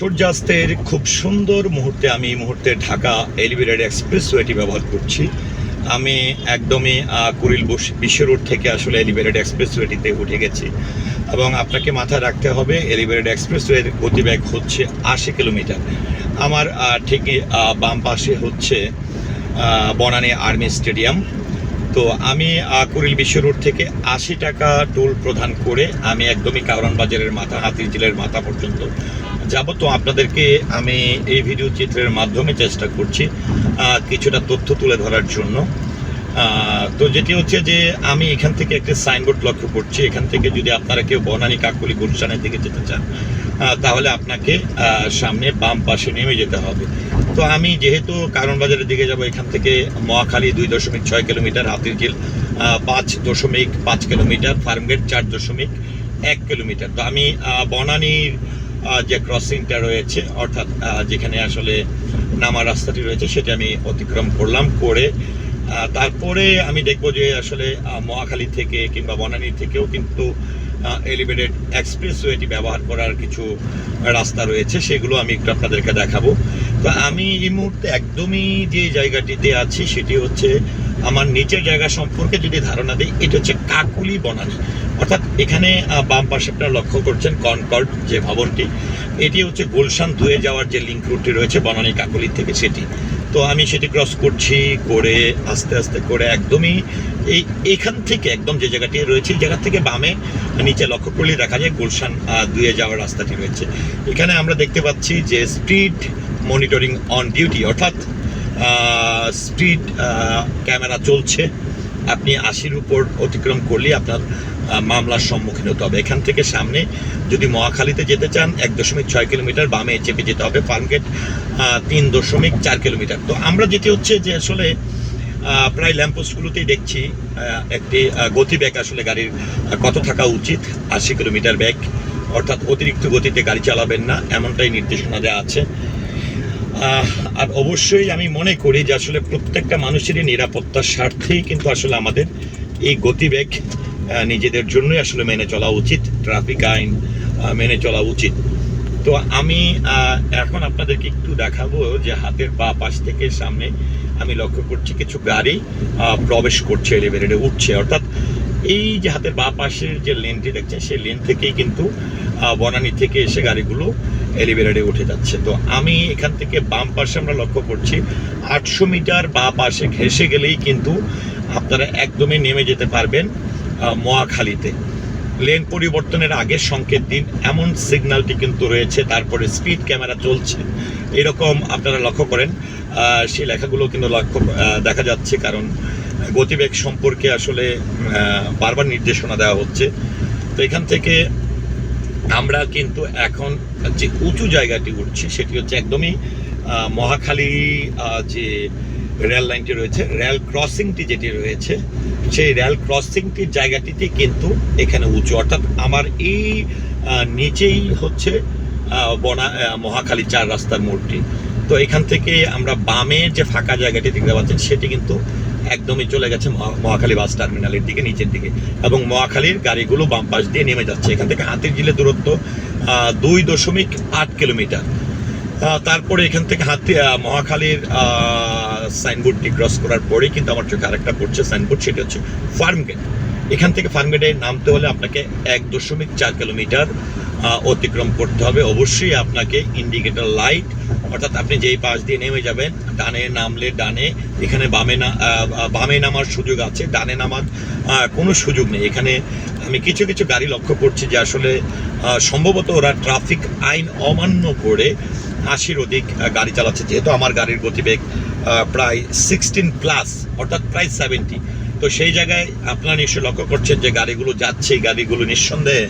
সূর্যাস্তের খুব সুন্দর মুহূর্তে আমি এই মুহূর্তে ঢাকা এলিভেটেড এক্সপ্রেসওয়েটি ব্যবহার করছি। আমি একদমই কুড়িল বিশ্ব রোড থেকে আসলে এলিভেটেড এক্সপ্রেসওয়েটিতে উঠে গেছি। এবং আপনাকে মাথায় রাখতে হবে, এলিভেটেড এক্সপ্রেসওয়ের গতিবেগ হচ্ছে আশি কিলোমিটার। আমার ঠিক বাম পাশে হচ্ছে বনানী আর্মি স্টেডিয়াম। তো আমি কুড়িল বিশ্ব রোড থেকে আশি টাকা টোল প্রদান করে আমি একদমই কাউরান বাজারের মাথা হাতির জেলের মাথা পর্যন্ত যাব তো আপনাদেরকে আমি এই ভিডিও চিত্রের মাধ্যমে চেষ্টা করছি কিছুটা তথ্য তুলে ধরার জন্য। তো যেটি হচ্ছে যে আমি এখান থেকে একটি সাইনবোর্ড লক্ষ্য করছি। এখান থেকে যদি আপনারা কেউ বনানী কাকুলি গুলশানের দিকে যেতে চান তাহলে আপনাকে সামনে বাম পাশে নেমে যেতে হবে। তো আমি যেহেতু কারণ বাজারের দিকে যাব, এখান থেকে মহাখালী দুই দশমিক ছয় কিলোমিটার হাতির ঝিল পাঁচ দশমিক পাঁচ কিলোমিটার, ফার্মগেট চার দশমিক এক কিলোমিটার। তো আমি বনানীর যে ক্রসিংটা রয়েছে, অর্থাৎ যেখানে আসলে নামার রাস্তাটি রয়েছে, সেটা আমি অতিক্রম করলাম করে তারপরে আমি দেখব যে আসলে মহাখালী থেকে কিংবা বনানী থেকেও কিন্তু এলিভেটেড এক্সপ্রেসওয়েটি ব্যবহার করার কিছু রাস্তা রয়েছে, সেগুলো আমি একটু আপনাদেরকে দেখাবো। তো আমি এই মুহূর্তে একদমই যে জায়গাটিতে আছি, সেটি হচ্ছে আমার নিচের জায়গা সম্পর্কে যদি ধারণা দিই, এটা হচ্ছে কাকুলি বনানী। অর্থাৎ এখানে বাম পাশে আপনারা লক্ষ্য করছেন কনকর্ড যে ভবনটি, এটি হচ্ছে গুলশান ধুয়ে যাওয়ার যে লিঙ্ক রুটটি রয়েছে বনানী কাকুলি থেকে সেটি। তো আমি সেটি ক্রস করছি করে আস্তে আস্তে করে একদমই এই, এখান থেকে একদম যে জায়গাটি রয়েছে জায়গা থেকে বামে নিচে লক্ষ্য করলে দেখা যায় গুলশান ধুয়ে যাওয়ার রাস্তাটি রয়েছে। এখানে আমরা দেখতে পাচ্ছি যে স্পিড মনিটরিং অন ডিউটি অর্থাৎ স্পিড ক্যামেরা চলছে। আপনি আশির উপর অতিক্রম করলে আপনার মামলার সম্মুখীন হতে হবে। এখান থেকে সামনে যদি মহাখালীতে যেতে চান এক দশমিক ছয় কিলোমিটার বামে চেপে যেতে হবে। ফার্মগেট তিন দশমিক চার কিলোমিটার। তো আমরা যেটি হচ্ছে যে আসলে প্রায় ল্যাম্পোস্টগুলোতেই দেখছি একটি আহ, গতিবেগ আসলে গাড়ির কত থাকা উচিত। আশি কিলোমিটার ব্যাগ অর্থাৎ অতিরিক্ত গতিতে গাড়ি চালাবেন না এমনটাই নির্দেশনা দেওয়া আছে। আর অবশ্যই আমি মনে করি যে আসলে প্রত্যেকটা মানুষেরই নিরাপত্তার স্বার্থেই কিন্তু আসলে আমাদের এই গতিবেগ আহ, নিজেদের জন্যই আসলে মেনে চলা উচিত ট্রাফিক আইন মেনে চলা উচিত। তো আমি এখন আপনাদেরকে একটু দেখাবো যে হাতের বা পাশ থেকে সামনে আমি লক্ষ্য করছি কিছু গাড়ি প্রবেশ করছে এলিভেটেডে উঠছে। অর্থাৎ এই যে হাতের বা পাশের যে লেনটি দেখছেন, সেই লেন থেকেই কিন্তু বনানী থেকে এসে গাড়িগুলো এলিভেটেডে উঠে যাচ্ছে। তো আমি এখান থেকে বাম পাশে আমরা লক্ষ্য করছি, আটশো মিটার বা পাশে ঘেসে গেলেই কিন্তু আপনারা একদমই নেমে যেতে পারবেন। মহাখালীতে। লেন পরিবর্তনের আগে সংকেত দিন, এমন সিগন্যালটি কিন্তু রয়েছে, তারপরে স্পিড ক্যামেরা চলছে। এরকম আপনারা লক্ষ্য করেন সেই লেখাগুলো কিন্তু লক্ষ্য দেখা যাচ্ছে, কারণ গতিবেগ সম্পর্কে আসলে বারবার নির্দেশনা দেওয়া হচ্ছে। তো এখান থেকে আমরা কিন্তু এখন যে উঁচু জায়গাটি উঠছি, সেটি হচ্ছে একদমই মহাখালী যে রেল লাইনটি রয়েছে, রেল ক্রসিংটি যেটি রয়েছে, সেই রেল ক্রসিংটির জায়গাটিতে কিন্তু এখানে উঁচু, অর্থাৎ আমার এই নিচেই হচ্ছে বনা মহাখালী চার রাস্তার মোড়টি। তো এখান থেকে আমরা বামের যে ফাঁকা জায়গাটি দেখতে পাচ্ছেন, সেটি কিন্তু একদমই চলে গেছে মহা- মহাখালী বাস টার্মিনালের দিকে, নিচের দিকে। এবং মহাখালীর গাড়িগুলো বাম পাশ দিয়ে নেমে যাচ্ছে। এখান থেকে হাতির জিলে দূরত্ব দুই দশমিক আট কিলোমিটার। তারপরে এখান থেকে হাতি মহাখালীর সাইনবোর্ডটি ক্রস করার পরে কিন্তু আমার চোখে আরেকটা পড়ছে সাইনবোর্ড সেটা হচ্ছে ফার্মগেট এখান থেকে ফার্মগেটে নামতে হলে আপনাকে এক দশমিক চার কিলোমিটার অতিক্রম করতে হবে। অবশ্যই আপনাকে ইন্ডিকেটর লাইট অর্থাৎ আপনি যেই পাশ দিয়ে নেমে যাবেন, ডানে নামলে ডানে, এখানে বামে না বামে নামার সুযোগ আছে, ডানে নামার কোনো সুযোগ নেই। এখানে আমি কিছু কিছু গাড়ি লক্ষ্য করছি যে আসলে সম্ভবত ওরা ট্রাফিক আইন অমান্য করে আশির অধিক গাড়ি চালাচ্ছে। যেহেতু আমার গাড়ির গতিবেগ প্রায় সিক্সটিন প্লাস অর্থাৎ প্রায় সেভেন্টি তো সেই জায়গায় আপনারা নিশ্চয়ই লক্ষ্য করছেন যে গাড়িগুলো যাচ্ছে গাড়িগুলো নিঃসন্দেহে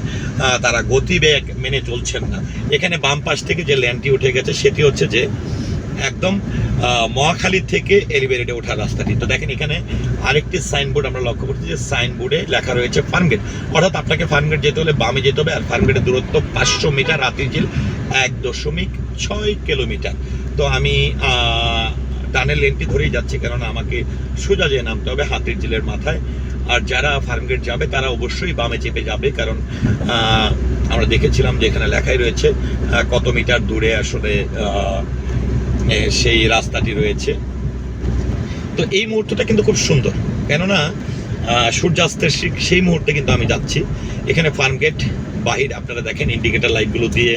তারা গতিবেগ মেনে চলছেন না। এখানে বাম পাশ থেকে যে ল্যান্ডটি উঠে গেছে, সেটি হচ্ছে যে একদম মহাখালী থেকে এলিভেটেডে ওঠার রাস্তাটি তো দেখেন এখানে আরেকটি সাইনবোর্ড আমরা লক্ষ্য করছি যে সাইনবোর্ডে লেখা রয়েছে ফার্মগেট অর্থাৎ আপনাকে ফার্মগেট যেতে হলে বামে যেতে হবে, আর ফার্মগেটের দূরত্ব পাঁচশো মিটার রাতিরঝিল এক দশমিক ছয় কিলোমিটার তো আমি ডানের লেনটি ধরেই যাচ্ছি, কেননা আমাকে সোজা যেয়ে নামতে হবে হাতির ঝিলের মাথায়। আর যারা ফার্মগেট যাবে, তারা অবশ্যই বামে চেপে যাবে, কারণ আমরা দেখেছিলাম যে এখানে লেখাই রয়েছে কত মিটার দূরে আসলে সেই রাস্তাটি রয়েছে। তো এই মুহূর্তটা কিন্তু খুব সুন্দর। কেননা সূর্যাস্তের সেই মুহূর্তে কিন্তু আমি যাচ্ছি। এখানে ফার্মগেট বাহির আপনারা দেখেন ইন্ডিকেটার লাইটগুলো দিয়ে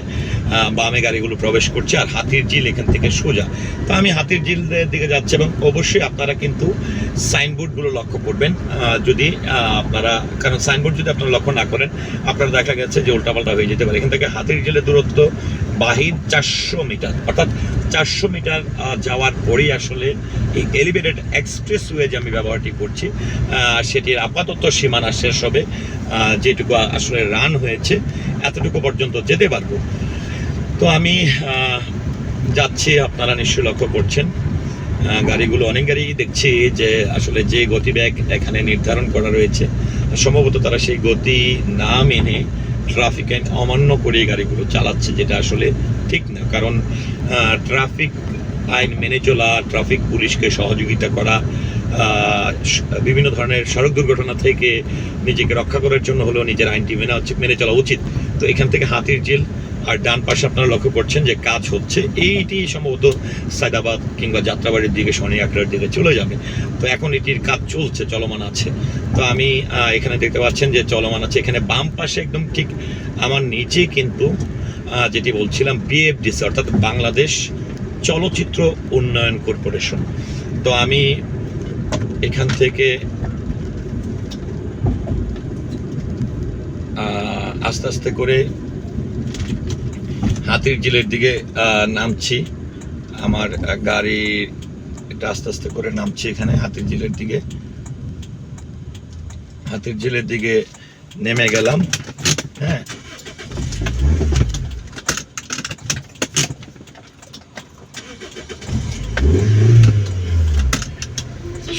বামে গাড়িগুলো প্রবেশ করছে আর হাতির ঝিল এখান থেকে সোজা। তো আমি হাতির ঝিলের দিকে যাচ্ছি এবং অবশ্যই আপনারা কিন্তু সাইনবোর্ডগুলো লক্ষ্য করবেন। যদি আপনারা, কারণ সাইনবোর্ড যদি আপনারা লক্ষ্য না করেন, আপনারা দেখা গেছে যে উল্টাপাল্টা হয়ে যেতে পারে। এখান থেকে হাতির ঝিলের দূরত্ব বাহির চারশো মিটার। অর্থাৎ চারশো মিটার যাওয়ার পরেই আসলে এই এলিভেটেড এক্সপ্রেস ওয়ে যে আমি ব্যবহারটি করছি সেটির আপাতত সীমানা শেষ হবে যেটুকু আসলে রান হয়েছে, এতটুকু পর্যন্ত যেতে পারব। তো আমি যাচ্ছি, আপনারা নিশ্চয়ই লক্ষ্য করছেন গাড়িগুলো অনেক গাড়ি দেখছি যে আসলে যে গতিবেগ এখানে নির্ধারণ করা রয়েছে, সম্ভবত তারা সেই গতি না মেনে ট্রাফিক আইন অমান্য করে এই গাড়িগুলো চালাচ্ছে, যেটা আসলে ঠিক না। কারণ ট্রাফিক আইন মেনে চলা, ট্রাফিক পুলিশকে সহযোগিতা করা বিভিন্ন ধরনের সড়ক দুর্ঘটনা থেকে নিজেকে রক্ষা করার জন্য হলেও নিজের আইনটি মেনে মেনে চলা উচিত। তো এখান থেকে হাতির জেল আর ডান পাশে আপনারা লক্ষ্য করছেন যে কাজ হচ্ছে। এইটি সম্ভবত সায়দাবাদ কিংবা যাত্রাবাড়ির দিকে, শনি আখড়ার দিকে চলে যাবে। তো এখন এটির কাজ চলছে, চলমান আছে। তো আমি এখানে দেখতে পাচ্ছেন যে চলমান আছে। এখানে বাম পাশে একদম ঠিক আমার নিচে কিন্তু যেটি বলছিলাম বিএফডিসি অর্থাৎ বাংলাদেশ চলচ্চিত্র উন্নয়ন কর্পোরেশন। তো আমি এখান থেকে আস্তে আস্তে করে হাতির ঝিলের দিকে নামছি। আমার গাড়ি এটা আস্তে আস্তে করে নামছি এখানে হাতির ঝিলের দিকে। হাতির ঝিলের দিকে নেমে গেলাম হ্যাঁ।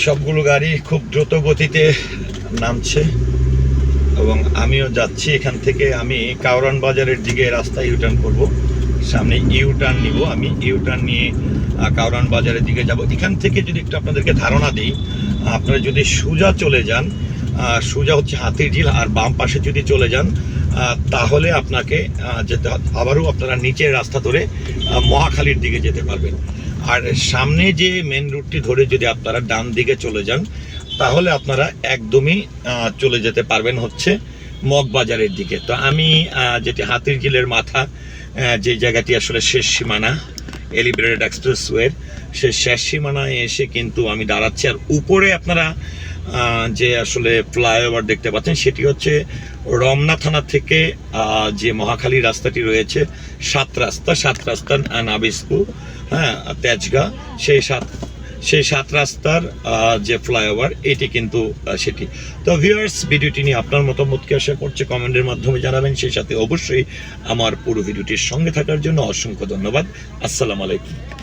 সবগুলো গাড়ি খুব দ্রুত গতিতে নামছে। এবং আমিও যাচ্ছি। এখান থেকে আমি কাউরান বাজারের দিকে রাস্তায় ইউটার্ন করব। সামনে ইউটার্ন নিব। আমি ইউটার্ন নিয়ে কাউরান বাজারের দিকে যাব। এখান থেকে যদি একটু আপনাদেরকে ধারণা দিই, আপনারা যদি সোজা চলে যান সোজা হচ্ছে হাতির ঝিল, আর বাম পাশে যদি চলে যান তাহলে আপনাকে যেতে আবারও আপনারা নিচের রাস্তা ধরে মহাখালীর দিকে যেতে পারবেন। আর সামনে যে মেন রুটটি ধরে যদি আপনারা ডান দিকে চলে যান তাহলে আপনারা একদমই চলে যেতে পারবেন হচ্ছে মগবাজারের দিকে। তো আমি যেটি হাতির ঝিলের মাথা যে জায়গাটি আসলে শেষ সীমানা এলিভেটেড এক্সপ্রেসওয়ের সে শেষ সীমানায় এসে কিন্তু আমি দাঁড়াচ্ছি। আর উপরে আপনারা যে আসলে ফ্লাইওভার দেখতে পাচ্ছেন, সেটি হচ্ছে রমনা থানা থেকে যে মহাখালী রাস্তাটি রয়েছে, সাত রাস্তা সাত রাস্তা নাবিস্কু হ্যাঁ তেজগা, সেই সাত সেই সাত রাস্তার যে ফ্লাইওভার, এটি কিন্তু সেটি। তো ভিউয়ার্স ভিডিওটি নিয়ে আপনার মতামতকে আশা করছে কমেন্টের মাধ্যমে জানাবেন। সেই সাথে অবশ্যই আমার পুরো ভিডিওটির সঙ্গে থাকার জন্য অসংখ্য ধন্যবাদ। আসসালামু আলাইকুম।